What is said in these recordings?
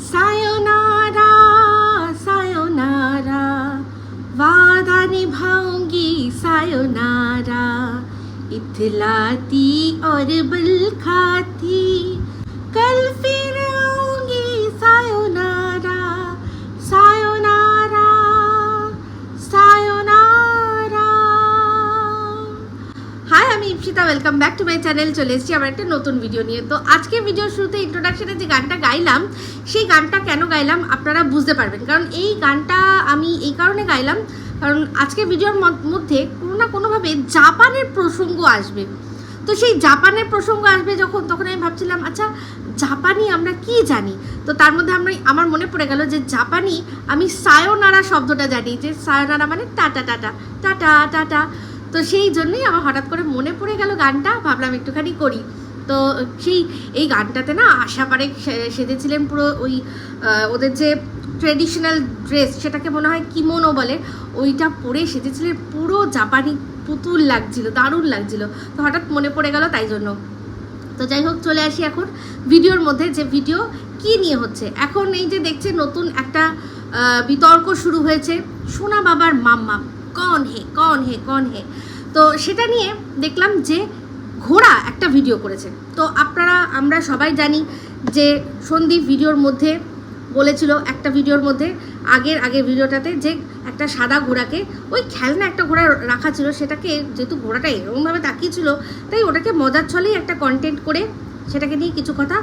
Sayonara sayonara वादा निभाऊँगी sayonara इथलाती और बल खाती welcome back to my channel চলে এসেছি আমার একটা নতুন ভিডিও নিয়ে। তো আজকে ভিডিওর শুরুতে ইন্ট্রোডাকশনে যে গানটা গাইলাম, সেই গানটা কেন গাইলাম আপনারা বুঝতে পারবেন। কারণ এই গানটা আমি এই কারণে গাইলাম, কারণ আজকে ভিডিওর মধ্যে কোনো না কোনোভাবে জাপানের প্রসঙ্গ আসবে। তো সেই জাপানের প্রসঙ্গ আসবে যখন, তখন আমি ভাবছিলাম আচ্ছা জাপানি আমরা কি জানি? তো তার মধ্যে আমরা আমার মনে পড়ে গেল যে জাপানি আমি সায়োনারা শব্দটা জানি, যে সায়োনারা মানে টাটা টাটা টাটা টাটা তো সেই জন্যই আমার হঠাৎ করে মনে পড়ে গেল গানটা, ভাবলাম একটুখানি করি। তো সেই, এই গানটাতে না আশা পারে সেজেছিলেন পুরো ওই ওদের যে ট্রেডিশনাল ড্রেস সেটাকে মনে হয় কিমোনো বলে, ওইটা পরে সেজেছিলেন, পুরো জাপানি পুতুল লাগছিল, দারুণ লাগছিল। তো হঠাৎ মনে পড়ে গেল তাই জন্য। তো যাই হোক, চলে আসি এখন ভিডিওর মধ্যে যে ভিডিও কি নিয়ে হচ্ছে। এখন এই যে দেখছে নতুন একটা বিতর্ক শুরু হয়েছে সোনা বাবার মাম্মা। কন হে কন হে কন হে। তো সেটা নিয়ে দেখলাম যে ঘোড়া একটা ভিডিও করেছে। তো আপনারা, আমরা সবাই জানি যে সন্দীপ ভিডিওর মধ্যে বলেছিল একটা ভিডিওর মধ্যে, আগের আগের ভিডিওটাতে যে একটা সাদা ঘোড়াকে, ওই খেলনা একটা ঘোড়া রাখা ছিল, সেটাকে যেহেতু ঘোড়াটা এরকমভাবে তাকিয়েছিল, তাই ওটাকে মজার ছলেই একটা কন্টেন্ট করে সেটাকে নিয়ে কিছু কথা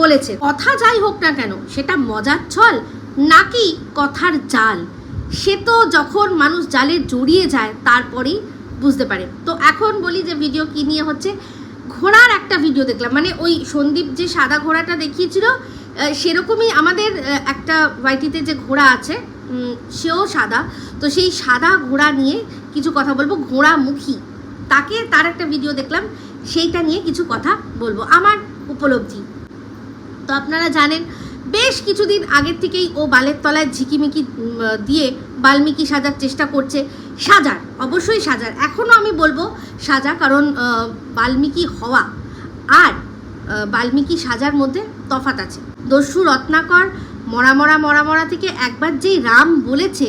বলেছে। কথা যাই হোক না কেন, সেটা মজার ছল, নাকি কথার জাল? সে তো যখন মানুষ জালে জড়িয়ে যায়, তারপরেই বুঝতে পারে। তো এখন বলি যে ভিডিও কি নিয়ে হচ্ছে, ঘোড়ার একটা ভিডিও দেখলাম। মানে ওই সন্দীপ যে সাদা ঘোড়াটা দেখিয়েছিল সেরকমই আমাদের একটা ওয়াইটিতে যে ঘোড়া আছে সেও সাদা। তো সেই সাদা ঘোড়া নিয়ে কিছু কথা বলব। ঘোড়ামুখী। তাকে তার একটা ভিডিও দেখলাম, সেইটা নিয়ে কিছু কথা বলব। আমার উপলব্ধি। তো আপনারা জানেন বেশ কিছুদিন আগের থেকেই ও বালের তলায় ঝিকিমিকি দিয়ে বাল্মীকি সাজার চেষ্টা করছে। সাজার, অবশ্যই সাজার। এখনও আমি বলব সাজা কারণ বাল্মীকি হওয়া আর বাল্মীকি সাজার মধ্যে তফাত আছে। দস্যু রত্নাকর, মরা মরা মরা মরা থেকে একবার যেই রাম বলেছে,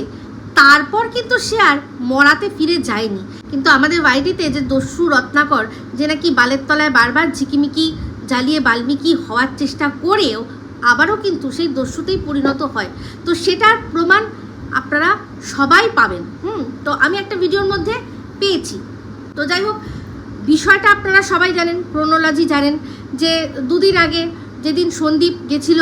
তারপর কিন্তু সে আর মরাতে ফিরে যায়নি। কিন্তু আমাদের ওয়াইটিতে যে দস্যু রত্নাকর, যে নাকি বালের তলায় বারবার ঝিকিমিকি জ্বালিয়ে বাল্মীকি হওয়ার চেষ্টা করেও আবারও কিন্তু সেই দস্যুতেই পরিণত হয়। তো সেটার প্রমাণ আপনারা সবাই পাবেন। হুম, তো আমি একটা ভিডিওর মধ্যে পেয়েছি। তো যাই হোক, বিষয়টা আপনারা সবাই জানেন, ক্রোনোলজি জানেন, যে দুদিন আগে যেদিন সন্দীপ গেছিল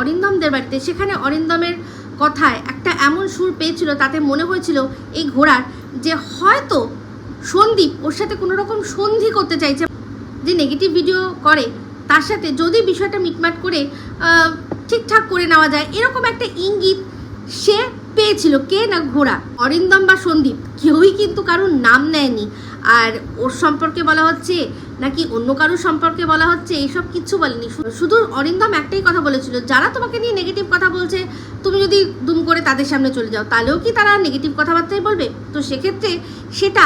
অরিন্দমদের বাড়িতে, সেখানে অরিন্দমের কথায় একটা এমন সুর পেয়েছিল, তাতে মনে হয়েছিল এই ঘোড়ার যে হয়তো সন্দীপ ওর সাথে কোনো রকম সন্ধি করতে চাইছে, যে নেগেটিভ ভিডিও করে তার সাথে যদি বিষয়টা মিটমাট করে ঠিকঠাক করে নেওয়া যায়, এরকম একটা ইঙ্গিত সে পেয়েছিল। কে না ঘোড়া? অরিন্দম বা সন্দীপ? কেউই কিন্তু কারোর নাম নেয়নি। আর ওর সম্পর্কে বলা হচ্ছে, নাকি অন্য কারোর সম্পর্কে বলা হচ্ছে এইসব কিচ্ছু বলেনি। শুধু অরিন্দম একটাই কথা বলেছিল, যারা তোমাকে নিয়ে নেগেটিভ কথা বলছে, তুমি যদি দুম করে তাদের সামনে চলে যাও, তাহলেও কি তারা নেগেটিভ কথাবার্তাই বলবে? তো সেক্ষেত্রে সেটা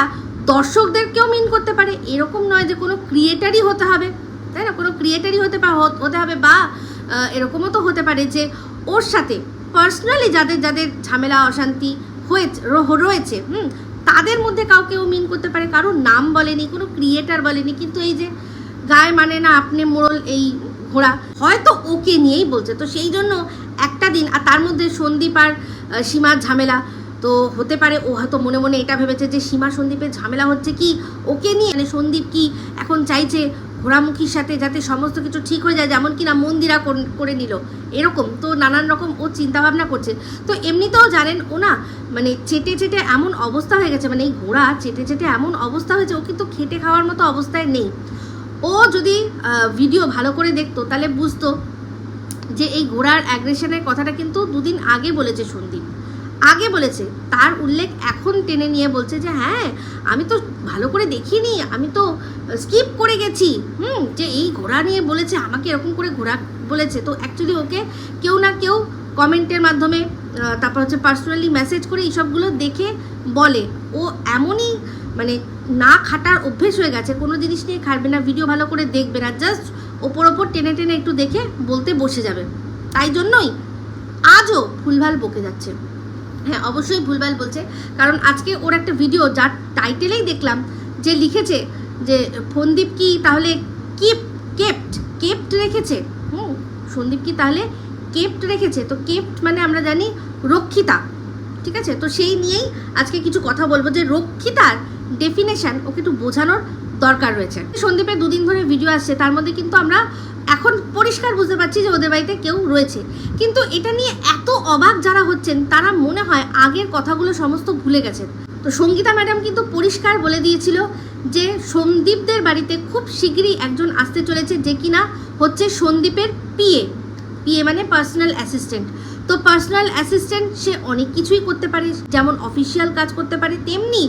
দর্শকদেরকেও মিন করতে পারে। এরকম নয় যে কোনো ক্রিয়েটারই হতে হবে। তাই না? কোনো ক্রিয়েটারই হতে হত- হবে বা এরকমও তো হতে পারে যে ওর সাথে পার্সোনালি যাদের যাদের ঝামেলা, অশান্তি হয়েছে রয়েছে, হুম, তাদের মধ্যে কাউকেও মিন করতে পারে। কারোর নাম বলেনি, কোনো ক্রিয়েটার বলেনি, কিন্তু এই যে গায়ে মানে না, আপনি মোড়ল এই ঘোড়া, হয়তো ওকে নিয়েই বলছে। তো সেই জন্য একটা দিন, আর তার মধ্যে সন্দীপ আর সীমার ঝামেলা, তো হতে পারে ও হয়তো মনে মনে এটা ভেবেছে যে সীমা সন্দীপের ঝামেলা হচ্ছে কি, ওকে নিয়ে মানে সন্দীপ কি এখন চাইছে ঘোড়ামুখীর সাথে যাতে সমস্ত কিছু ঠিক হয়ে যায়, যেমন কিনা মন্দিরা করে নিল। এরকম তো নানান রকম ও চিন্তাভাবনা করছে। তো এমনিতেও জানেন, ও না মানে চেটে চেটে এমন অবস্থা হয়ে গেছে মানে এই ঘোড়া চেটে চেটে এমন অবস্থা হয়েছে, ও কিন্তু খেটে খাওয়ার মতো অবস্থায় নেই। ও যদি ভিডিও ভালো করে দেখতো, তাহলে বুঝতো যে এই ঘোড়ার অ্যাগ্রেশনের কথাটা কিন্তু দুদিন আগে বলেছে সন্দীপ। আগে বলেছে, তার উল্লেখ এখন টেনে নিয়ে বলছে যে হ্যাঁ আমি তো ভালো করে দেখিনি, আমি তো স্কিপ করে গেছি। হুম, যে এই ঘোড়া নিয়ে বলেছে, আমাকে এরকম করে ঘোড়া বলেছে। তো অ্যাকচুয়ালি ওকে কেউ না কেউ কমেন্টের মাধ্যমে তারপর হচ্ছে পার্সোনালি মেসেজ করে এইসবগুলো দেখে বলে। ও এমনই মানে না খাটার অভ্যেস হয়ে গেছে, কোনো জিনিস নিয়ে খাটবে না ভিডিও ভালো করে দেখবে না জাস্ট ওপর ওপর টেনে টেনে একটু দেখে বলতে বসে যাবে। তাই জন্যই আজও ভুলভাল বকে যাচ্ছে। হ্যাঁ অবশ্যই ভুলভাল বলছে। কারণ আজকে ওর একটা ভিডিও যার টাইটেলেই দেখলাম, যে লিখেছে যে ফন্দীপ কি তাহলে কিপ কেপ্ট কেপ্ট রেখেছে? হুম, সন্দীপ কি তাহলে কেপ্ট রেখেছে? তো কেপ্ট মানে আমরা জানি রক্ষিতা, ঠিক আছে? তো সেই নিয়েই আজকে কিছু কথা বলব যে রক্ষিতার ডেফিনেশন ওকে একটু বোঝানোর দরকার রয়েছে। সন্দীপের দুদিন ধরে ভিডিও আসছে, তার মধ্যে কিন্তু আমরা এখন পরিষ্কার বুঝতে পারছি যে ওদের বাড়িতে কেউ রয়েছে। কিন্তু এটা নিয়ে এত অবাক যারা হচ্ছেন, তারা মনে হয় আগের কথাগুলো সমস্ত ভুলে গেছেন। তো সঙ্গীতা ম্যাডাম কিন্তু পরিষ্কার বলে দিয়েছিল যে সন্দীপদের বাড়িতে খুব শীঘ্রই একজন আসতে চলেছে যে কিনা হচ্ছে সন্দীপের পিএ। পিএ মানে পার্সোনাল অ্যাসিস্ট্যান্ট তো পার্সোনাল অ্যাসিস্ট্যান্ট সে অনেক কিছুই করতে পারে, যেমন অফিসিয়াল কাজ করতে পারে, তেমনি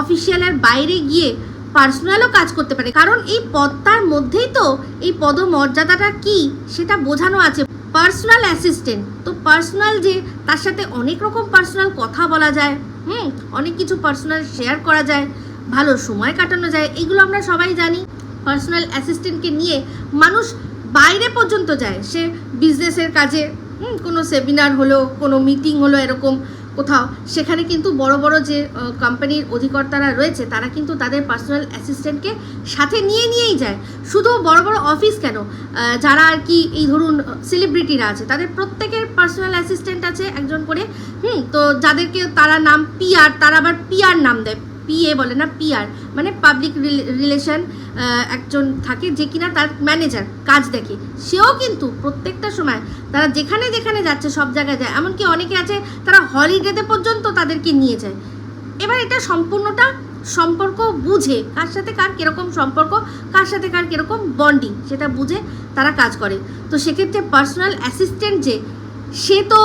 অফিসিয়ালের বাইরে গিয়ে পার্সোনালও কাজ করতে পারে। কারণ এই পদটার মধ্যেই তো এই পদমর্যাদাটা কি সেটা বোঝানো আছে। পার্সোনাল অ্যাসিস্ট্যান্ট তো পার্সোনাল যে তার সাথে অনেক রকম পার্সোনাল কথা বলা যায় হুম অনেক কিছু পার্সোনাল শেয়ার করা যায় ভালো সময় কাটানো যায় এগুলো আমরা সবাই জানি। পার্সোনাল অ্যাসিস্ট্যান্টকে নিয়ে মানুষ বাইরে পর্যন্ত যায়। সে বিজনেসের কাজে হুম, কোনো সেমিনার হলো কোনো মিটিং হলো এরকম কোথাও, সেখানে কিন্তু বড় বড় যে কোম্পানির অধিকর্তারা রয়েছে, তারা কিন্তু তাদের পার্সোনাল অ্যাসিস্ট্যান্টকে সাথে নিয়ে নিয়েই যায়। শুধু বড় বড় অফিস কেন? যারা আর কি এই ধরুন সেলিব্রিটিরা আছে, তাদের প্রত্যেকের পার্সোনাল অ্যাসিস্ট্যান্ট আছে একজন করে, হুম? তো যাদেরকে তারা নাম পিআর তারা আবার পিআর নাম দেয়। পিএ বলে না পিআর মানে পাবলিক রিলেশন একজন থাকে যে কিনা তার ম্যানেজার কাজ দেখে। সেও কিন্তু প্রত্যেকটা সময় তারা যেখানে যেখানে যাচ্ছে, সব জায়গায় যায়। এমনকি অনেকে আছে, তারা হলিডেতে পর্যন্ত তাদেরকে নিয়ে যায়। এবার এটা সম্পূর্ণটা সম্পর্ক বুঝে কার সাথে কার কীরকম সম্পর্ক, কার সাথে কার কীরকম বন্ডিং সেটা বুঝে তারা কাজ করে। তো সেক্ষেত্রে পার্সোনাল অ্যাসিস্ট্যান্ট যে, সে তো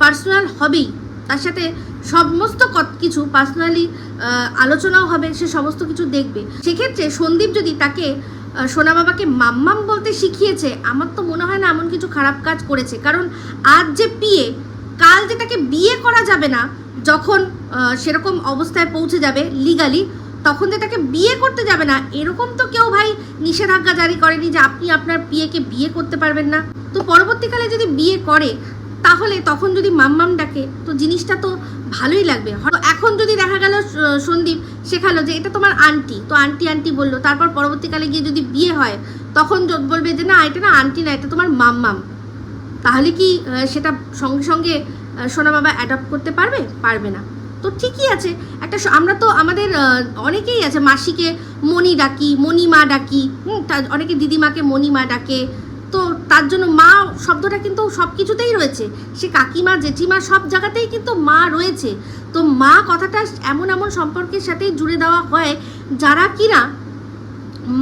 পার্সোনাল হবেই। তার সাথে সমস্ত কিছু পার্সোনালি আলোচনাও হবে, সে সমস্ত কিছু দেখবে। সেক্ষেত্রে সন্দীপ যদি তাকে সোনা বাবাকে মাম্মাম বলতে শিখিয়েছে, আমার তো মনে হয় না এমন কিছু খারাপ কাজ করেছে। কারণ আজ যে পিয়ে কাল যে তাকে বিয়ে করা যাবে না, যখন সেরকম অবস্থায় পৌঁছে যাবে লিগালি তখন যে তাকে বিয়ে করতে যাবে না, এরকম তো কেউ ভাই নিষেধাজ্ঞা জারি করেনি যে আপনি আপনার পিয়েকে বিয়ে করতে পারবেন না। তো পরবর্তীকালে যদি বিয়ে করে, তাহলে তখন যদি মাম্মাম ডাকে, তো জিনিসটা তো ভালোই লাগবে। এখন যদি দেখা গেল সন্দীপ শেখালো যে এটা তোমার আন্টি, তো আন্টি আন্টি বলল। তারপর পরবর্তীকালে গিয়ে যদি বিয়ে হয়, তখন বলবে যে, না, এটা না আন্টি না, এটা তোমার মাম্মাম। তাহলে কি সেটা সঙ্গে সঙ্গে সোনা বাবা অ্যাডপ্ট করতে পারবে? পারবে না। তো ঠিকই আছে। একটা আমরা তো আমাদের অনেকেই আছে। মাসিকে মণি ডাকি, মণিমা ডাকি, হুম অনেকে দিদিমাকে মণিমা ডাকে তো তার জন্য মা শব্দটা কিন্তু সব কিছুতেই রয়েছে। সে কাকিমা, জেঠিমা সব জায়গাতেই কিন্তু মা রয়েছে। তো মা কথাটা এমন এমন সম্পর্কের সাথেই জুড়ে দেওয়া হয় যারা কিনা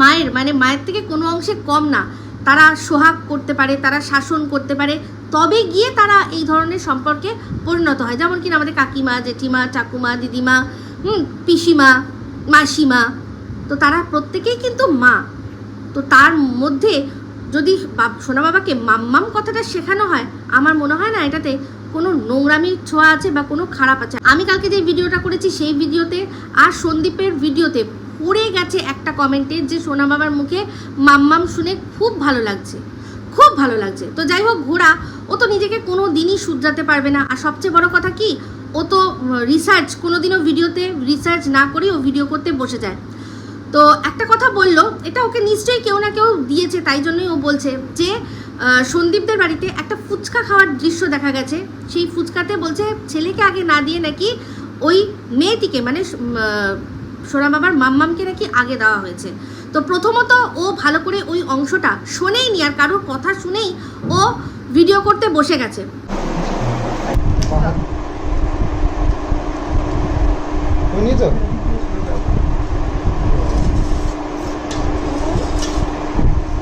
মায়ের মানে মায়ের থেকে কোনো অংশে কম না। তারা সোহাগ করতে পারে, তারা শাসন করতে পারে। তবে গিয়ে তারা এই ধরনের সম্পর্কে পরিণত হয়। যেমন কিনা আমাদের কাকিমা, জেঠিমা চাকুমা দিদিমা, হুম, পিসিমা, মাসিমা। তো তারা প্রত্যেকেই কিন্তু মা। তো তার মধ্যে যদি সোনা বাবাকে মাম্মাম কথাটা শেখানো হয়, আমার মনে হয় না এটাতে কোনো নোংরামির ছোঁয়া আছে বা কোনো খারাপ আছে। আমি কালকে যে ভিডিওটা করেছি সেই ভিডিওতে আর সন্দীপের ভিডিওতে পড়ে গেছে একটা কমেন্টে যে সোনা বাবার মুখে মাম্মাম শুনে খুব ভালো লাগছে। খুব ভালো লাগছে। তো যাই হোক, ঘোড়া, ও তো নিজেকে কোনো দিনই শুধরাতে পারবে না। আর সবচেয়ে বড় কথা কি, ও তো রিসার্চ কোনো দিনও ভিডিওতে রিসার্চ না করেই ও ভিডিও করতে বসে যায়। তো একটা কথা বলল, এটা ওকে নিশ্চয়ই কেউ না কেউ দিয়েছে, তাই জন্যই ও বলছে যে সন্দীপদের বাড়িতে একটা ফুচকা খাওয়ার দৃশ্য দেখা গেছে। সেই ফুচকাতে বলছে, ছেলেকে আগে না দিয়ে নাকি ওই মেয়েটিকে মানে সোনা বাবার মাম্মামকে নাকি আগে দেওয়া হয়েছে। তো প্রথমত ও ভালো করে ওই অংশটা শোনেইনি আর কারোর কথা শুনেই ও ভিডিও করতে বসে গেছে।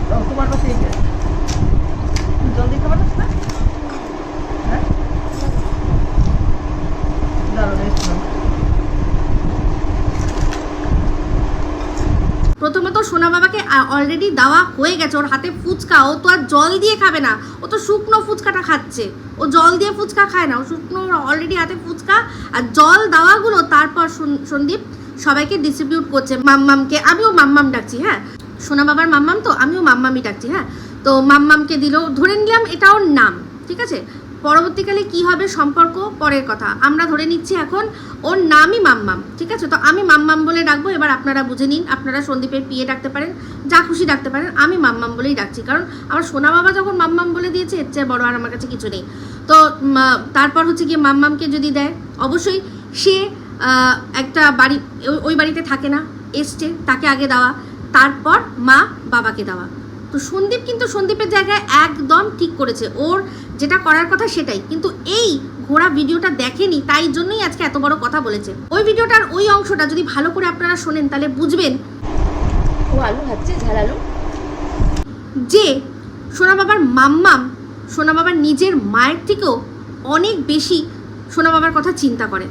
তো তোমার কাছে এই যে। জলদি খাবার আছে না হ্যাঁ দাঁড়াও রেস্ট নাও প্রথমত সোনা বাবাকে অলরেডি দেওয়া হয়ে গেছে। ওর হাতে ফুচকা, ও তো আর জল দিয়ে খাবে না। ও তো শুকনো ফুচকাটা খাচ্ছে। ও জল দিয়ে ফুচকা খায় না। ও শুকনো অলরেডি হাতে ফুচকা আর জল দেওয়াগুলো তারপর সন- সন্দীপ সবাইকে ডিস্ট্রিবিউট করছে। মাম্মামকে, আমিও মাম্মাম ডাকছি হ্যাঁ? সোনা বাবার মাম্মাম তো, আমিও মাম্মামই ডাকছি হ্যাঁ? তো মাম্মামকে দিল, ধরে নিলাম এটা ওর নাম, ঠিক আছে? পরবর্তীকালে কি হবে সম্পর্ক? পরের কথা। আমরা ধরে নিচ্ছি এখন ওর নামই মাম্মাম, ঠিক আছে? তো আমি মাম্মাম বলে ডাকবো, এবার আপনারা বুঝে নিন, আপনারা সন্দীপের পিয়ে ডাকতে পারেন, যা খুশি ডাকতে পারেন, আমি মাম্মাম বলেই ডাকছি। কারণ আমার সোনা বাবা যখন মাম্মাম বলে দিয়েছে, এর চেয়ে বড় আর আমার কাছে কিছু নেই। তো তারপর হচ্ছে গিয়ে মাম্মামকে যদি দেয়, অবশ্যই সে একটা বাড়ি ওই- বাড়িতে থাকে না, এসছে, তাকে আগে দেওয়া, তারপর মা বাবাকে দেওয়া। তো সন্দীপ কিন্তু সন্দীপের জায়গায় একদম ঠিক করেছে। ওর যেটা করার কথা সেটাই। কিন্তু এই ঘোড়া ভিডিওটা দেখেনি তাই জন্যই আজকে এত বড় কথা বলেছে। ওই ভিডিওটার ওই অংশটা যদি ভালো করে আপনারা শোনেন তাহলে বুঝবেন। ও আলু ভাজছে ঝাল আলু। যে সোনা বাবার মাম্মাম সোনা বাবার নিজের মায়ের থেকেও অনেক বেশি সোনা বাবার কথা চিন্তা করে।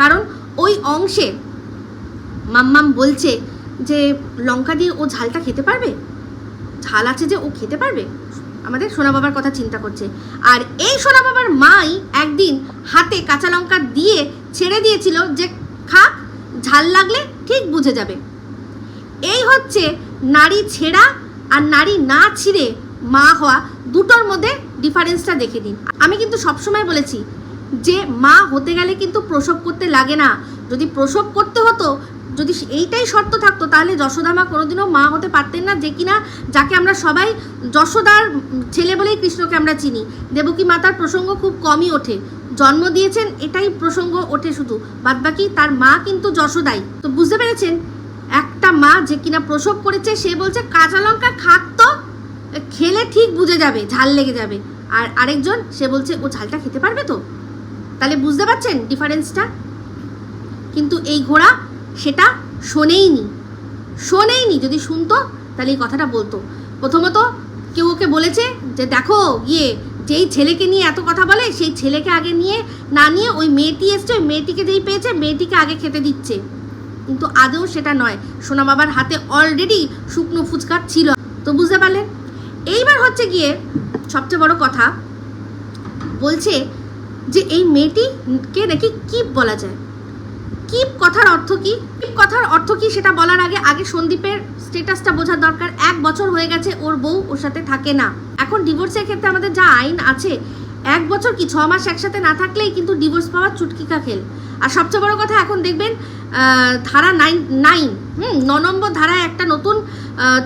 কারণ ওই অংশে মাম্মাম বলছে যে লঙ্কা দিয়ে ও ঝালটা খেতে পারবে? ঝাল আছে যে ও খেতে পারবে? আমাদের সোনা বাবার কথা চিন্তা করছে। আর এই সোনা বাবার মাই একদিন হাতে কাঁচা লঙ্কা দিয়ে ছেড়ে দিয়েছিল যে, খাক, ঝাল লাগলে ঠিক বুঝে যাবে। এই হচ্ছে নারী ছেঁড়া আর নারী না ছিঁড়ে মা হওয়া দুটোর মধ্যে ডিফারেন্সটা দেখে দিন আমি কিন্তু সবসময় বলেছি যে, মা হতে গেলে কিন্তু প্রসব করতে লাগে না। যদি প্রসব করতে হতো, যদি এইটাই শর্ত থাকতো, তাহলে যশোদা মা কোনোদিনও মা হতে পারতেন না, যে কিনা যাকে আমরা সবাই যশোদার ছেলে বলেই কৃষ্ণকে আমরা চিনি। দেবকী মাতার প্রসঙ্গ খুব কমই ওঠে। জন্ম দিয়েছেন, এটাই প্রসঙ্গ ওঠে শুধু। বাদবাকি তার মা কিন্তু যশোদাই। তো বুঝতে পেরেছেন? একটা মা যে কিনা প্রসব করেছে, সে বলছে, কাঁচা লঙ্কা খাক তো, খেলে ঠিক বুঝে যাবে, ঝাল লেগে যাবে। আর আরেকজন, সে বলছে, ও ঝালটা খেতে পারবে তো? তাহলে বুঝতে পারছেন ডিফারেন্সটা? কিন্তু এই ঘোড়া সেটা শোনেইনি। শোনেইনি, যদি শুনতো, তাহলে এই কথাটা বলতো। প্রথমত কেউ ওকে বলেছে যে, দেখো গিয়ে যেই ছেলেকে নিয়ে এত কথা বলে, সেই ছেলেকে আগে নিয়ে, না নিয়ে ওই মেয়েটি এসছে, ওই মেয়েটিকে যেই পেয়েছে, মেয়েটিকে আগে খেতে দিচ্ছে। কিন্তু আদৌ সেটা নয়। সোনা বাবার হাতে অলরেডি শুকনো ফুচকা ছিল। তো বুঝতে পারলেন? এইবার হচ্ছে গিয়ে সবচেয়ে বড় কথা, বলছে যে, এই মেয়েটিকে নাকি কিপ বলা যায়? কিপ কথার অর্থ কি? কথার অর্থ কি সেটা বলার আগে আগে সন্দীপের স্টেটাসটা বোঝার দরকার। এক বছর হয়ে গেছে, ওর বউ ওর সাথে থাকে না। এখন ডিভোর্সের ক্ষেত্রে আমাদের যা আইন আছে, এক বছর কি ছ মাস একসাথে না থাকলেই কিন্তু ডিভোর্স পাওয়ার চুটকিকা খেল। আর সবচেয়ে বড় কথা এখন দেখবেন ধারা নাইন নাইন হুম, ন নম্বর ধারায় একটা নতুন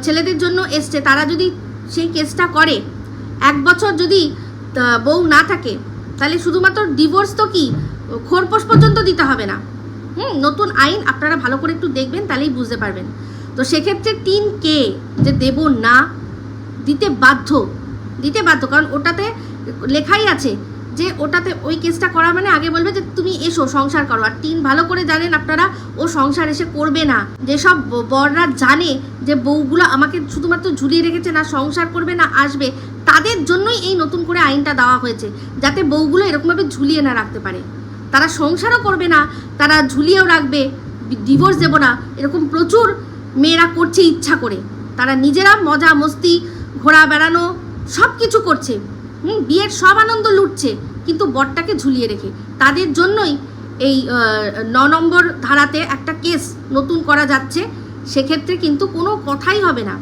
ছেলেদের জন্য এসছে। তারা যদি সেই কেসটা করে, এক বছর যদি বউ না থাকে, তাহলে শুধুমাত্র ডিভোর্স তো কি, খোরপোশ পর্যন্ত দিতে হবে না। হুম, নতুন আইন আপনারা ভালো করে একটু দেখবেন, তাহলেই বুঝতে পারবেন। তো সেক্ষেত্রে তিন কে যে দেব না, দিতে বাধ্য দিতে বাধ্য, কারণ ওটাতে লেখাই আছে যে ওটাতে ওই কেসটা করা মানে আগে বলবে যে তুমি এসো, সংসার করো। আর তিন, ভালো করে জানেন আপনারা, ও সংসার এসে করবে না। যেসব বররা জানে যে বউগুলো আমাকে শুধুমাত্র ঝুলিয়ে রেখেছে না, সংসার করবে না, আসবে, তাদের জন্যই এই নতুন করে আইনটা দেওয়া হয়েছে, যাতে বউগুলো এরকমভাবে ঝুলিয়ে না রাখতে পারে। তারা সংসারও করবে না, তারা ঝুলিয়েও রাখবে ডিভোর্স দেবো না, এরকম প্রচুর মেয়েরা করছে ইচ্ছা করে। তারা নিজেরা মজা, মস্তি, ঘোরা, বেড়ানো সব কিছু করছে। হুম, বিয়ের সব আনন্দ লুটছে, কিন্তু বরটাকে ঝুলিয়ে রেখে। তাদের জন্যই এই ন নম্বর ধারাতে একটা কেস নতুন করা যাচ্ছে, সেক্ষেত্রে কিন্তু কোনো কথাই হবে না।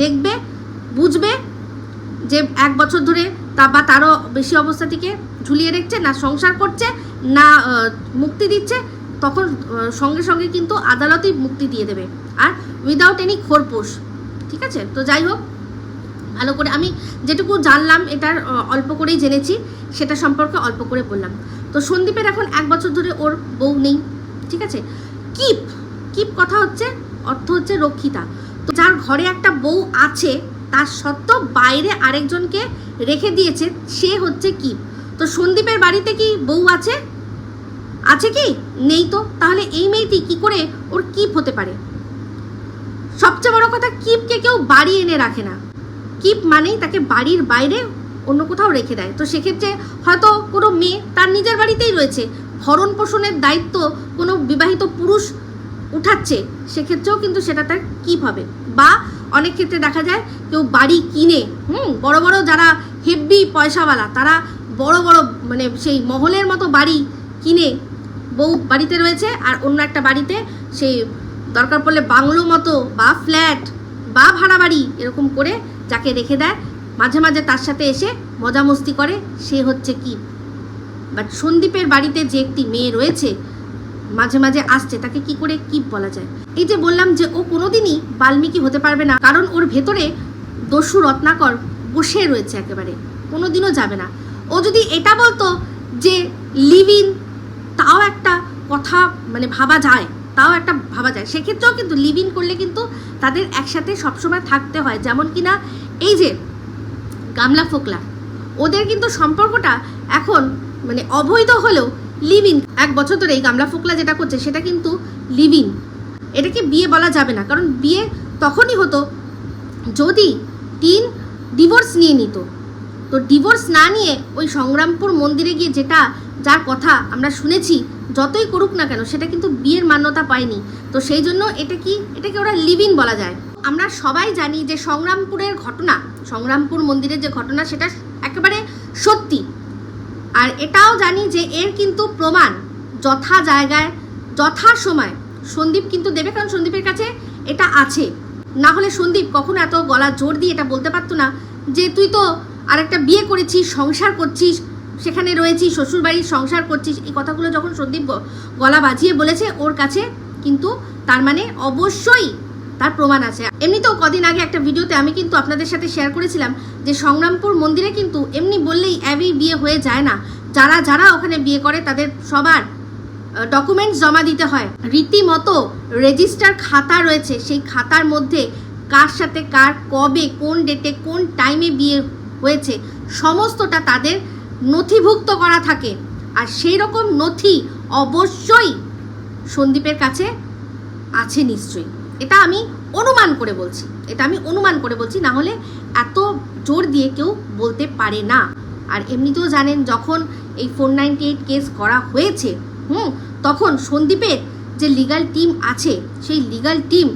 দেখবে, বুঝবে যে এক বছর ধরে তা বা তারও বেশি অবস্থা থেকে ঝুলিয়ে রেখছে, না সংসার করছে, না মুক্তি দিচ্ছে, তখন সঙ্গে সঙ্গে কিন্তু আদালতই মুক্তি দিয়ে দেবে। আর উইদাউট এনি খোরপোশ, ঠিক আছে? তো যাই হোক, ভালো করে আমি যেটুকু জানলাম এটার অল্প করেই জেনেছি, সেটা সম্পর্কে অল্প করে বললাম। তো সন্দীপের এখন এক বছর ধরে ওর বউ নেই, ঠিক আছে? কিপ কিপ কথা হচ্ছে, অর্থ হচ্ছে রক্ষিতা। তো যার ঘরে একটা বউ আছে তার সত্ত্বেও বাইরে আরেকজনকে রেখে দিয়েছে, সে হচ্ছে কিপ তো সন্দীপের বাড়িতে কি বউ আছে? আছে কি? নেই তো। তাহলে এই মেয়েটি কি করে ওর কিপ হতে পারে? সবচেয়ে বড় কথা, কিপকে কেউ বাড়ি এনে রাখে না। কিপ মানেই তাকে বাড়ির বাইরে অন্য কোথাও রেখে দেয়। তো সেক্ষেত্রে হয়তো কোনো মেয়ে তার নিজের বাড়িতেই রয়েছে। ভরণ পোষণের দায়িত্ব কোনো বিবাহিত পুরুষ উঠাচ্ছে, সেক্ষেত্রেও কিন্তু সেটা তার কিপ হবে বা অনেক ক্ষেত্রে দেখা যায় কেউ বাড়ি কিনে, হুম, বড় বড় যারা হেভি পয়সাওয়ালা, তারা বড় বড় মানে সেই মহলের মতো বাড়ি কিনে বউ বাড়িতে রয়েছে আর অন্য একটা বাড়িতে সেই দরকার পড়লে বাংলো মতো বা ফ্ল্যাট বা ভাড়া বাড়ি এরকম করে যাকে রেখে দেয়, মাঝে মাঝে তার সাথে এসে মজা মস্তি করে, সে হচ্ছে কি? বাট সন্দীপের বাড়িতে যে একটি মেয়ে রয়েছে মাঝে মাঝে আসছে, তাকে কি করে কি বলা যায়? এই যে বললাম যে ও কোনোদিনই বাল্মীকি হতে পারবে না, কারণ ওর ভেতরে দস্যু রত্নাকর বসে রয়েছে একেবারে, কোনোদিনও যাবে না। ও যদি এটা বলতো যে লিভ ইন তাও একটা কথা মানে ভাবা যায়, তাও একটা ভাবা যায়। সেক্ষেত্রেও কিন্তু লিভ ইন করলে কিন্তু তাদের একসাথে সবসময় থাকতে হয়। যেমন কি না এই যে গামলা ফোকলা, ওদের কিন্তু সম্পর্কটা এখন মানে অবৈধ হলেও লিভ এক বছর ধরে এই গামলা ফোকলা যেটা করছে, সেটা কিন্তু লিভ এটাকে বিয়ে বলা যাবে না, কারণ বিয়ে তখনই হতো যদি তিন ডিভোর্স নিয়ে নিত। তো ডিভোর্স না নিয়ে ওই সংগ্রামপুর মন্দিরে গিয়ে যেটা, যার কথা আমরা শুনেছি, যতই করুক না কেন, সেটা কিন্তু বিয়ের মান্যতা পায়নি। তো সেই জন্য এটা কি, এটাকে ওরা লিভ বলা যায়। আমরা সবাই জানি যে সংগ্রামপুরের ঘটনা, সংগ্রামপুর মন্দিরের যে ঘটনা, সেটা একেবারে সত্যি। আর এটাও জানি যে এর কিন্তু প্রমাণ যথা জায়গায়, যথা সময়। সন্দীপ কিন্তু দেবে, কারণ সন্দীপের কাছে এটা আছে। না হলে সন্দীপ কখনো এত গলা জোর দিয়ে এটা বলতে পারতো না যে তুই তো আরেকটা বিয়ে করেছিস, সংসার করছিস, সেখানে রয়েছিস, শ্বশুরবাড়ির সংসার করছিস। এই কথাগুলো যখন সন্দীপ গলা বাজিয়ে বলেছে ওর কাছে কিন্তু তার মানে অবশ্যই তার প্রমাণ আছে। এমনিতেও কদিন আগে একটা ভিডিওতে আমি কিন্তু আপনাদের সাথে শেয়ার করেছিলাম যে সংগ্রামপুর মন্দিরে কিন্তু এমনি বললেই অ্যাবি বিয়ে হয়ে যায় না। যারা যারা ওখানে বিয়ে করে তাদের সবার ডকুমেন্টস জমা দিতে হয়। রীতিমতো রেজিস্টার খাতা রয়েছে। সেই খাতার মধ্যে কার সাথে কার, কবে, কোন ডেটে কোন টাইমে বিয়ে হয়েছে, সমস্তটা তাদের নথিভুক্ত করা থাকে। আর সেই রকম নথি অবশ্যই সন্দীপের কাছে আছে নিশ্চয়ই। এটা আমি অনুমান করে বলছি। এটা আমি অনুমান করে বলছি, না হলে এত জোর দিয়ে কেউ বলতে পারে না। আর এমনিতেও জানেন, যখন এই ফোর নাইনটি এইট কেস করা হয়েছে, হুম, তখন সন্দীপের যে লিগাল টিম আছে, সেই লিগাল টিম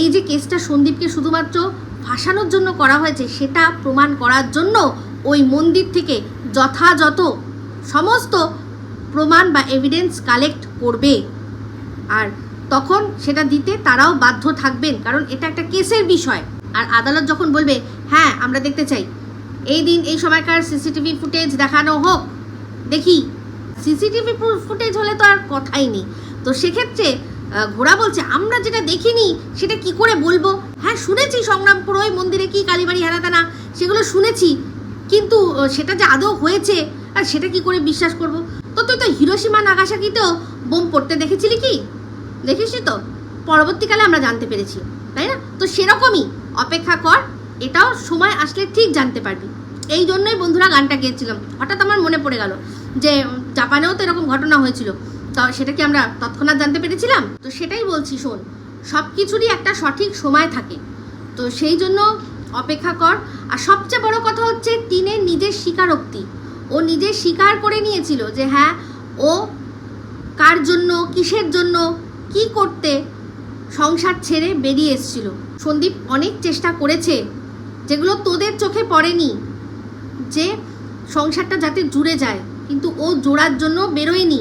এই যে কেসটা সন্দীপকে শুধুমাত্র ফাঁসানোর জন্য করা হয়েছে, সেটা প্রমাণ করার জন্য ওই মন্দির থেকে যথাযথ সমস্ত প্রমাণ বা এভিডেন্স কালেক্ট করবে। আর তখন সেটা দিতে তারাও বাধ্য থাকবেন, কারণ এটা একটা কেসের বিষয়। আর আদালত যখন বলবে হ্যাঁ আমরা দেখতে চাই। এই দিন এই সময়কার সিসিটিভি ফুটেজ দেখানো হোক। দেখি, সিসিটিভি ফুটেজ হলে তো আর কথাই নেই। তো সেক্ষেত্রে ঘোড়া বলছে, আমরা যেটা দেখিনি, সেটা কি করে বলব? হ্যাঁ শুনেছি সংগ্রামপুর ওই মন্দিরে কি কালীবাড়ি হেরাতানা, সেগুলো শুনেছি। কিন্তু সেটা যে আদৌ হয়েছে, আর সেটা কি করে বিশ্বাস করব? তো তুই তো হিরোসীমা নাগাসাকিতেও বোম পড়তে দেখেছিলি কি? দেখেছি তো? পরবর্তীকালে আমরা জানতে পেরেছি, তাই না? তো সেরকমই অপেক্ষা কর, এটাও সময় আসলে ঠিক জানতে পারবি। এই জন্যই বন্ধুরা গানটা গেয়েছিলাম। হঠাৎ আমার মনে পড়ে গেল যে জাপানেও তো এরকম ঘটনা হয়েছিল। তো সেটা কি আমরা তৎক্ষণাৎ জানতে পেরেছিলাম? তো সেটাই বলছি, শোন সব কিছুরই একটা সঠিক সময় থাকে। তো সেই জন্য অপেক্ষা কর। আর সবচেয়ে বড় কথা হচ্ছে টিনের নিজের স্বীকারোক্তি। ও নিজে স্বীকার করে নিয়েছিল যে হ্যাঁ ও কার জন্য, কিসের জন্য কি করতে সংসার ছেড়ে বেরিয়ে এসেছিল? সন্দীপ অনেক চেষ্টা করেছে, যেগুলো তোদের চোখে পড়েনি, যে সংসারটা যাতে জুড়ে যায়, কিন্তু ও জোড়ার জন্য বেরোয়নি,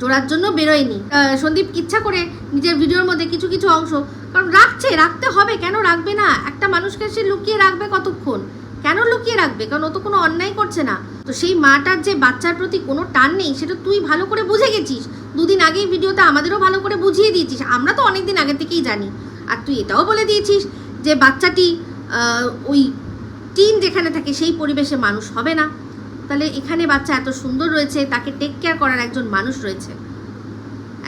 জোড়ার জন্য বেরোয়নি। সন্দীপ ইচ্ছা করে নিজের ভিডিওর মধ্যে কিছু কিছু অংশ, কারণ রাখছে, রাখতে হবে, কেন রাখবে না? একটা মানুষকে সে লুকিয়ে রাখবে কতক্ষণ? কেন লুকিয়ে রাখবে? কারণ ও তো কোনো অন্যায় করছে না। তো সেই মাটার যে বাচ্চার প্রতি কোনো টান নেই, সেটা তুই ভালো করে বুঝে গেছিস। দুদিন আগেই ভিডিওতে আমাদেরও ভালো করে বুঝিয়ে দিয়েছিস। আমরা তো অনেক দিন আগে থেকেই জানি। আর তুই এটাও বলে দিয়েছিস যে বাচ্চাটি ওই টিন যেখানে থাকে সেই পরিবেশে মানুষ হবে না। তাহলে এখানে বাচ্চা এত সুন্দর রয়েছে, তাকে টেক কেয়ার করার একজন মানুষ রয়েছে।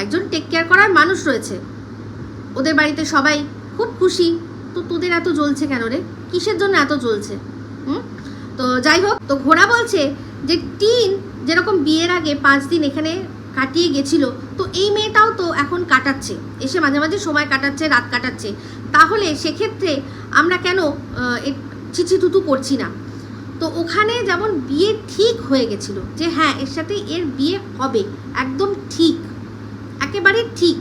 একজন টেক কেয়ার করার মানুষ রয়েছে। ওদের বাড়িতে সবাই খুব খুশি। তো তোদের এত জ্বলছে কেন রে? কিসের জন্য এত জ্বলছে? তো যাই হোক, তো ঘোড়া বলছে যে টিন যেরকম বিয়ের আগে পাঁচ দিন এখানে কাটিয়ে গেছিল, তো এই মেয়েটাও তো এখন কাটাচ্ছে, এসে মাঝে মাঝে সময় কাটাচ্ছে, রাত কাটাচ্ছে। তাহলে সেক্ষেত্রে আমরা কেন এ- থুতু করছি না? তো ওখানে যেমন বিয়ে ঠিক হয়ে গেছিল, যে হ্যাঁ এর সাথে এর বিয়ে হবে, একদম ঠিক, একেবারে ঠিক।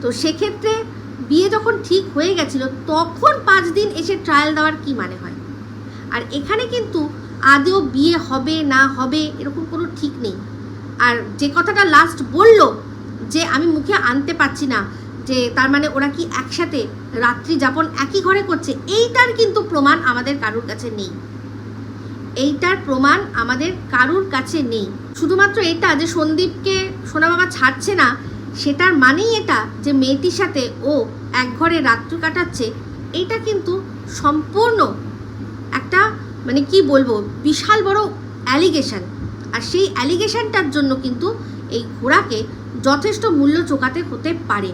তো সেক্ষেত্রে বিয়ে যখন ঠিক হয়ে গেছিল, তখন পাঁচ দিন এসে ট্রায়াল দেওয়ার কি মানে হয়? আর এখানে কিন্তু আদেও বিয়ে হবে, না হবে, এরকম কোনো ঠিক নেই। আর যে কথাটা লাস্ট বলল, যে আমি মুখে আনতে পারছি না, যে তার মানে ওরা কি একসাথে রাত্রি যাপন একই ঘরে করছে, এইটার কিন্তু প্রমাণ আমাদের কারোর কাছে নেই। এইটার প্রমাণ আমাদের কারুর কাছে নেই। শুধুমাত্র এটা যে সন্দীপকে সোনা বাবা ছাড়ছে না, সেটার মানেই এটা যে মেয়েটির সাথে ও এক ঘরে রাত্রি কাটাচ্ছে এইটা কিন্তু সম্পূর্ণ একটা মানে কি বলব, বিশাল বড় অ্যালিগেশন আর সেই অ্যালিগেশনটার জন্য কিন্তু এই ঘোড়াকে যথেষ্ট মূল্য চোকাতে হতে পারে।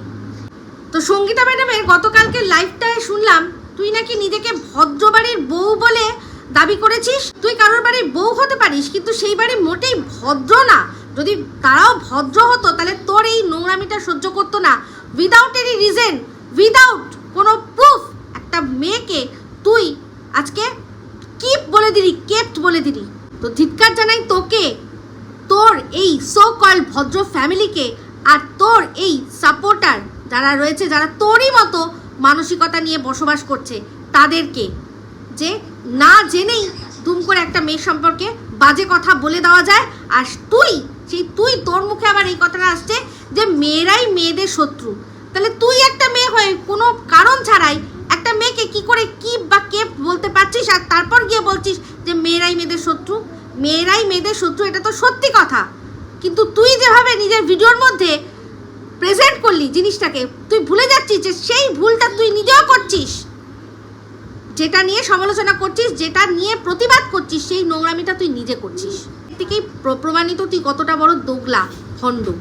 তো সঙ্গীতা ম্যাডামের গতকালকে লাইভটায় শুনলাম, তুই নাকি নিজেকে ভদ্রবাড়ির বউ বলে দাবি করেছিস? তুই কারোর বাড়ির বউ হতে পারিস, কিন্তু সেই বাড়ি মোটেই ভদ্র না। যদি তারাও ভদ্র হতো, তাহলে তোর এই নোংরামিটা সহ্য করতো না। উইদাউট এনি রিজন উইদাউট কোনো প্রুফ একটা মেয়েকে তুই আজকে কিপ বলে দিলি, কেপ্ট বলে দিলি। তো ধিৎকার জানাই তোকে, তোর এই সো কল ভদ্র ফ্যামিলিকে আর তোর এই সাপোর্টার যারা রয়েছে, যারা তোরই মতো মানসিকতা নিয়ে বসবাস করছে, তাদেরকে যে না জেনেই দুম করে একটা মেয়ে সম্পর্কে বাজে কথা বলে দেওয়া যায়, আর তুই, সেই তুই তোর মুখে আবার এই কথাটা আসছে যে মেয়েরাই মেয়েদের শত্রু। তাহলে তুই একটা মেয়ে হয়ে কোনো কারণ ছাড়াই একটা মেয়েকে কি করে কি বা কে বলতে পারছিস? আর তারপর গিয়ে বলছিস যে মেয়েরাই মেয়েদের শত্রু, মেয়েরাই মেয়েদের শত্রু, এটা তো সত্যি কথা। কিন্তু তুই যেভাবে নিজের ভিডিওর মধ্যে প্রেজেন্ট করলি জিনিসটাকে, তুই ভুলে যাচ্ছিস যে সেই ভুলটা তুই নিজেও করছিস। যেটা নিয়ে সমালোচনা করছিস, যেটা নিয়ে প্রতিবাদ করছিস, সেই নোংরামিটা তুই নিজে করছিস। থেকেই প্র- প্রমাণিত তুই কতটা বড় দোগলা খণ্ড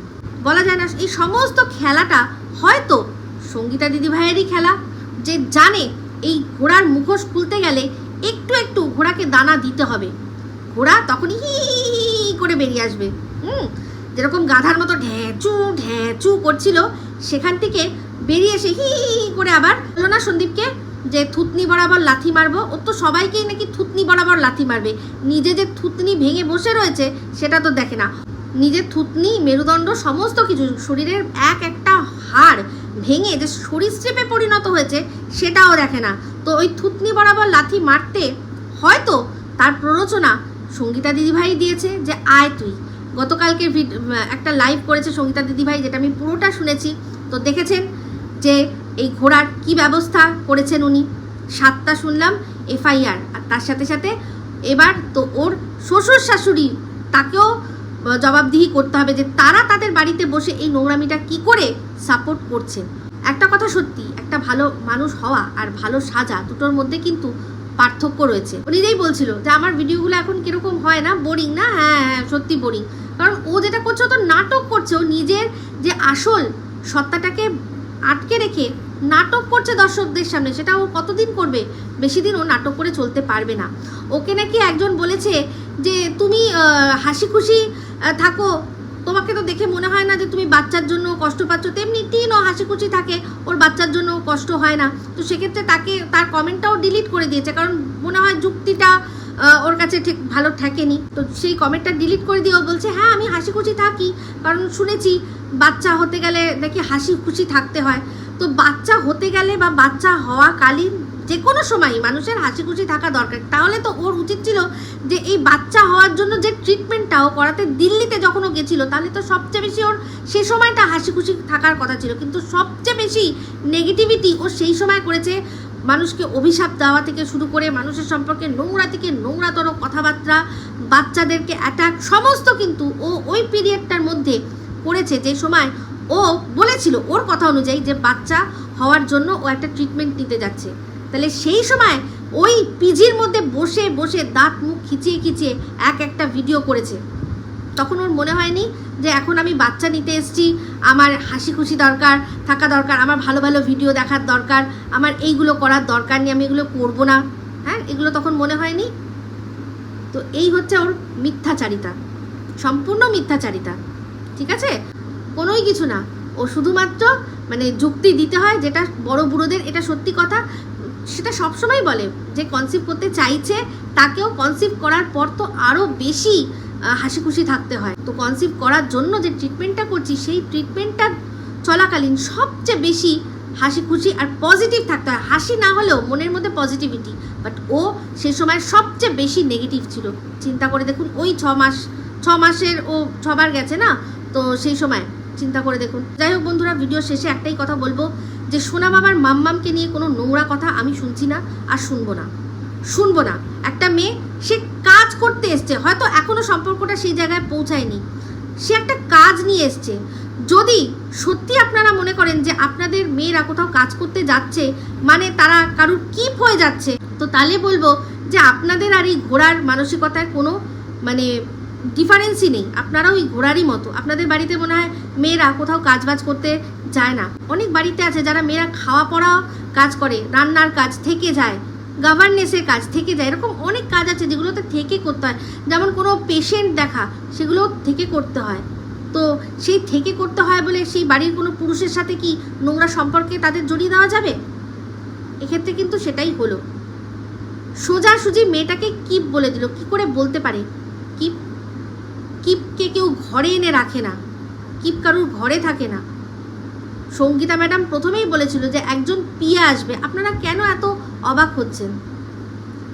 বলা যায় না, এই সমস্ত খেলাটা হয়তো সঙ্গীতা দিদি ভাইয়েরই খেলা যে জানে এই ঘোড়ার মুখোশ খুলতে গেলে একটু একটু ঘোড়াকে দানা দিতে হবে। ঘোড়া তখনই হি করে বেরিয়ে আসবে। হুম, যেরকম গাধার মতো ঢ্যাঁচু ঢ্যাঁচু করছিল, সেখান থেকে বেরিয়ে এসে হি করে আবার বলল না সন্দীপকে যে থুতনি বরাবর লাথি মারবো ও তো সবাইকেই নাকি থুতনি বরাবর লাথি মারবে। নিজে যে থুতনি ভেঙে বসে রয়েছে, সেটা তো দেখে না। নিজের থুতনি, মেরুদণ্ড, সমস্ত কিছু, শরীরের এক একটা হাড় ভেঙে যে সরীসৃপে পরিণত হয়েছে, সেটাও দেখে না। তো ওই থুতনি বরাবর লাথি মারতে হয়তো তার প্ররোচনা সঙ্গীতা দিদিভাই দিয়েছে যে, আয় তুই। গতকালকে একটা লাইভ করেছে সঙ্গীতা দিদিভাই, যেটা আমি পুরোটা শুনেছি। তো দেখেছেন যে, এই ঘোড়ার কি ব্যবস্থা করেছেন উনি? সাতটা শুনলাম, এফআইআর। আর তার সাথে সাথে এবার তো ওর শ্বশুর শাশুড়ি, তাকেও জবাবদিহি করতে হবে যে তারা তাদের বাড়িতে বসে এই নোংরামিটা কি করে সাপোর্ট করছে। একটা কথা সত্যি, একটা ভালো মানুষ হওয়া আর ভালো সাজা দুটোর মধ্যে কিন্তু পার্থক্য রয়েছে। ও নিজেই বলছিল যে আমার ভিডিওগুলো এখন কীরকম হয় না বোরিং না? হ্যাঁ হ্যাঁ সত্যি বোরিং কারণ ও যেটা করছে, ও তো নাটক করছে, ও নিজের যে আসল সত্তাটাকে আটকে রেখে নাটক করছে দর্শকদের সামনে, সেটা ও কতদিন করবে? বেশি দিন ও নাটক করে চলতে পারবে না। ওকে নাকি একজন বলেছে যে তুমি হাসি খুশি থাকো। তোমাকে তো দেখে মনে হয় না যে তুমি বাচ্চার জন্য কষ্ট পাচ্ছ। তেমনি টিনও হাসি খুশি থাকে, ওর বাচ্চার জন্য কষ্ট হয় না। তো সেক্ষেত্রে তাকে, তার কমেন্টটাও ডিলিট করে দিয়েছে, কারণ মনে হয় যুক্তিটা ওর কাছে ঠিক ভালো ঠেকেনি তো সেই কমেন্টটা ডিলিট করে দিয়ে ও বলছে হ্যাঁ আমি হাসি খুশি থাকি, কারণ শুনেছি বাচ্চা হতে গেলে নাকি হাসি খুশি থাকতে হয়। তো বাচ্চা হতে গেলে বা বাচ্চা হওয়া কালীন যে কোনো সময় মানুষের হাসি খুশি থাকা দরকার। তাহলে তো ওর উচিত ছিল যে এই বাচ্চা হওয়ার জন্য যে ট্রিটমেন্টটা ও করাতে দিল্লিতে যখন ও গেছিল, তাহলে তো সবচেয়ে বেশি ওর সে সময়টা হাসি খুশি থাকার কথা ছিল। কিন্তু সবচেয়ে বেশি নেগেটিভিটি ও সেই সময় করেছে মানুষকে অভিশাপ দেওয়া থেকে শুরু করে মানুষের সম্পর্কে নোংরা থেকে নোংরাতর কথাবার্তা, বাচ্চাদেরকে অ্যাটাক সমস্ত কিন্তু ও ওই পিরিয়ডটার মধ্যে করেছে যে সময় ও বলেছিল ওর কথা অনুযায়ী যে বাচ্চা হওয়ার জন্য ও একটা ট্রিটমেন্ট নিতে যাচ্ছে। তাহলে সেই সময় ওই পিজির মধ্যে বসে বসে দাঁত, মুখ খিচিয়ে খিচিয়ে এক একটা ভিডিও করেছে। তখন ওর মনে হয়নি যে এখন আমি বাচ্চা নিতে এসেছি, আমার হাসি খুশি দরকার, থাকা দরকার, আমার ভালো ভালো ভিডিও দেখার দরকার, আমার এইগুলো করার দরকার নেই, আমি এগুলো করব না। হ্যাঁ এগুলো তখন মনে হয়নি। তো এই হচ্ছে ওর মিথ্যাচারিতা, সম্পূর্ণ মিথ্যাচারিতা, ঠিক আছে? কোনোই কিছু না। ও শুধুমাত্র মানে যুক্তি দিতে হয় যেটা বড় বুড়োদের, এটা সত্যি কথা সেটা সবসময় বলে যে কনসিভ করতে চাইছে, তাকেও কনসিভ করার পর তো আরও বেশি হাসি খুশি থাকতে হয়। তো কনসিভ করার জন্য যে ট্রিটমেন্টটা করছি, সেই ট্রিটমেন্টটা চলাকালীন সবচেয়ে বেশি হাসি খুশি আর পজিটিভ থাকতে হয়। হাসি না হলেও মনের মধ্যে পজিটিভিটি বাট ও সে সময় সবচেয়ে বেশি নেগেটিভ ছিল। চিন্তা করে দেখুন, ওই ছ মাস, ছ মাসের ও ছবার গেছে না? তো সেই সময় চিন্তা করে দেখুন। যাই হোক বন্ধুরা ভিডিও শেষে একটাই কথা বলব। যে সোনা বাবার মাম্মামকে নিয়ে কোনো নোংরা কথা আমি শুনছি না আর শুনব না। শুনব না। একটা মেয়ে, সে কাজ করতে এসছে, হয়তো এখনও সম্পর্কটা সেই জায়গায় পৌঁছায়নি। সে একটা কাজ নিয়ে এসছে। যদি সত্যি আপনারা মনে করেন যে আপনাদের মেয়েরা কোথাও কাজ করতে যাচ্ছে মানে তারা কারুর কিপ হয়ে যাচ্ছে, তো তাহলে বলব যে আপনাদের আর এই ঘোড়ার মানসিকতায় কোনো মানে ডিফারেন্সই নেই। আপনারাও ওই ঘোড়ারই মতো। আপনাদের বাড়িতে মনে হয় মেয়েরা কোথাও কাজ বাজ করতে যায় না। অনেক বাড়িতে আছে যারা মেয়েরা খাওয়া পড়া কাজ করে, রান্নার কাজ থেকে যায় গভর্নেন্সের কাজ থেকে যায়, এরকম অনেক কাজ আছে যেগুলোতে থেকে করতে হয়। যেমন কোনো পেশেন্ট দেখা, সেগুলো থেকে করতে হয়। তো সেই থেকে করতে হয় বলে সেই বাড়ির কোনো পুরুষের সাথে কি নোংরা সম্পর্কে তাদের জড়িয়ে দেওয়া যাবে? এক্ষেত্রে কিন্তু সেটাই হলো। সোজাসুজি মেয়েটাকে কিপ বলে দিল। কি করে বলতে পারে? কিপ কিপকে কেউ ঘরে এনে রাখে না। কিপ কারুর ঘরে থাকে না। সঙ্গীতা ম্যাডাম প্রথমেই বলেছিল যে একজন পিয়ে আসবে। আপনারা কেন এত অবাক হচ্ছেন?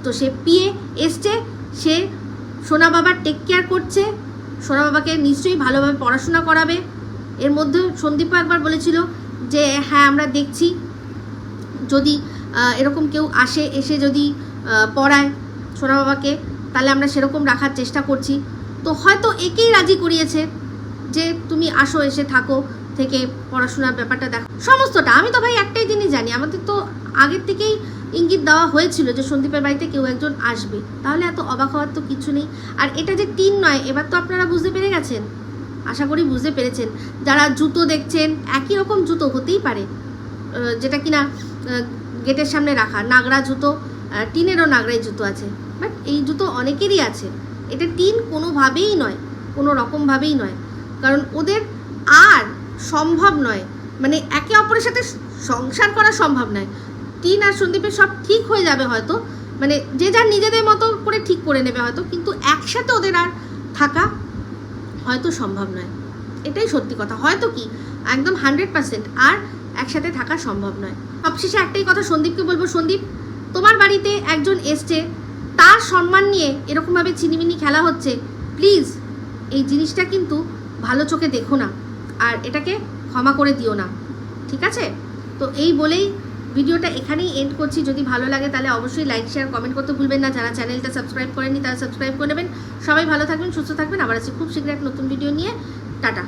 তো সে পিয়ে এসছে, সে সোনা বাবার টেক কেয়ার করছে, সোনা বাবাকে নিশ্চয়ই ভালোভাবে পড়াশোনা করাবে। এর মধ্যে সন্দীপও একবার বলেছিল যে হ্যাঁ আমরা দেখছি, যদি এরকম কেউ আসে, এসে যদি পড়ায় সোনা বাবাকে, তাহলে আমরা সেরকম রাখার চেষ্টা করছি। তো হয়তো একেই রাজি করিয়েছে যে, তুমি আসো, এসে থাকো। থেকে পড়াশোনার ব্যাপারটা দেখো। সমস্তটা, আমি তো ভাই একটাই জিনিস জানি, আমাদের তো আগের থেকেই ইঙ্গিত দেওয়া হয়েছিল যে সন্দীপের বাড়িতে কেউ একজন আসবে। তাহলে এত অবাক হওয়ার তো কিছু নেই। আর এটা যে টিন নয়, এবার তো আপনারা বুঝতে পেরে গেছেন। আশা করি বুঝতে পেরেছেন। যারা জুতো দেখছেন, একই রকম জুতো হতেই পারে। যেটা কিনা গেটের সামনে রাখা, নাগরা জুতো টিনেরও নাগরাই জুতো আছে। বাট এই জুতো অনেকেরই আছে। এটা টিন কোনোভাবেই নয় কোনো রকমভাবেই নয়। কারণ ওদের আর সম্ভব নয়। মানে একে অপরের সাথে সংসার করা সম্ভব নয়। টিন আর সন্দীপের সব ঠিক হয়ে যাবে হয়তো। মানে যে যার নিজেদের মতো করে ঠিক করে নেবে হয়তো। কিন্তু একসাথে ওদের আর থাকা হয়তো সম্ভব নয়। এটাই সত্যি কথা। হয়তো কি? একদম হান্ড্রেড পার্সেন্ট। আর একসাথে থাকা সম্ভব নয়। সবশেষে একটাই কথা সন্দীপকে বলব, সন্দীপ, তোমার বাড়িতে একজন এসছে। তার সম্মান নিয়ে এরকমভাবে চিনিমিনি খেলা হচ্ছে। প্লিজ, এই জিনিসটা কিন্তু ভালো চোখে দেখো না। আর এটাকে ক্ষমা করে দিও না। ঠিক আছে? তো এই বলেই ভিডিওটা এখানেই এন্ড করছি। যদি ভালো লাগে তাহলে অবশ্যই লাইক শেয়ার কমেন্ট করতে ভুলবেন না। যারা চ্যানেলটা সাবস্ক্রাইব করেনি তারা সাবস্ক্রাইব করে নেবেন। সবাই ভালো থাকবেন, সুস্থ থাকবেন। আবার আছি খুব শীঘ্র এক নতুন ভিডিও নিয়ে। টাটা।